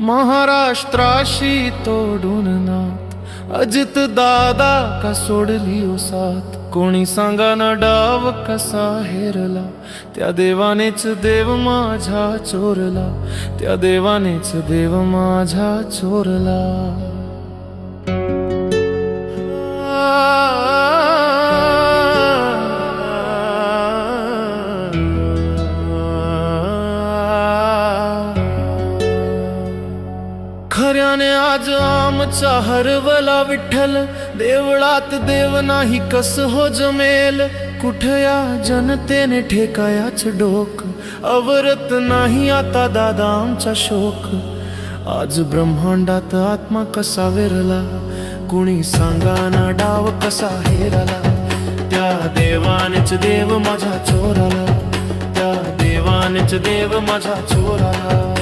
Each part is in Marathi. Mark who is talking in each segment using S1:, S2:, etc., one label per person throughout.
S1: महाराष्ट्राशी तोडून नात अजित दादा का सोडली ओसात कोणी सांगा ना डाव कसा हेरला? त्या देवानेच देव माझा चोरला. त्या देवानेच देव माझा चोरला. खऱ्याने आज आमचा हरवला विठ्ठल. देवळात देव नाही कस हो जमेल? कुठया जनतेने ठेकायाच डोक? अवरत नाही आता दादा आमचा शोक. आज ब्रह्मांडात आत्मा कसा विरला? कुणी सांगा ना डाव कसा हेरला? त्या देवानेच देव माझा चोराला. त्या देवानेच देव माझा चोराला.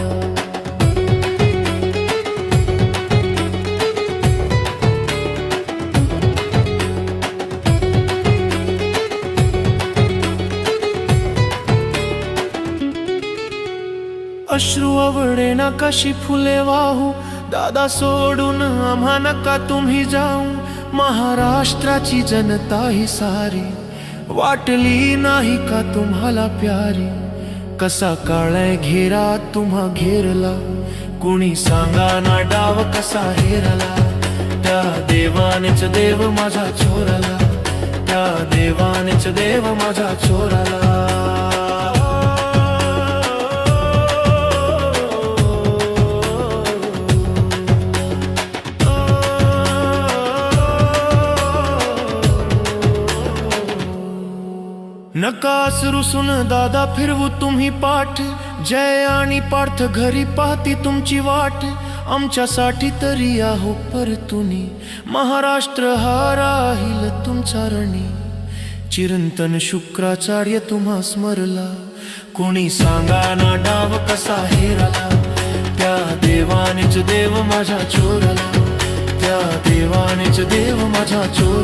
S1: अश्रू आवडे ना कशी फुले वाहू? दादा सोडून आम्हा नका तुम्ही जाऊ. महाराष्ट्राची जनता ही सारी. वाटली नाही का तुम्हाला प्यारी? कसा काळाय घेरा तुम्हा घेरला? कुणी सांगा ना डाव कसा हेरला? त्या देवानेच देव माझा चोरला. त्या देवानेच देव माझा चोरला. नकास रुसून दादा फिरवू तुम्ही पाठ. जय आणि पार्थ घरी पाहती तुमची वाट. आमच्यासाठी तरी आहो परतुनी. महाराष्ट्र हा राहील तुमचा रणी. चिरंतन शुक्राचार्य तुम्हा स्मरला. कोणी सांगा ना डाव कसा हेरला. त्या देवानेच देव माझ्या चोरला. त्या देवानेच देव माझ्या चोर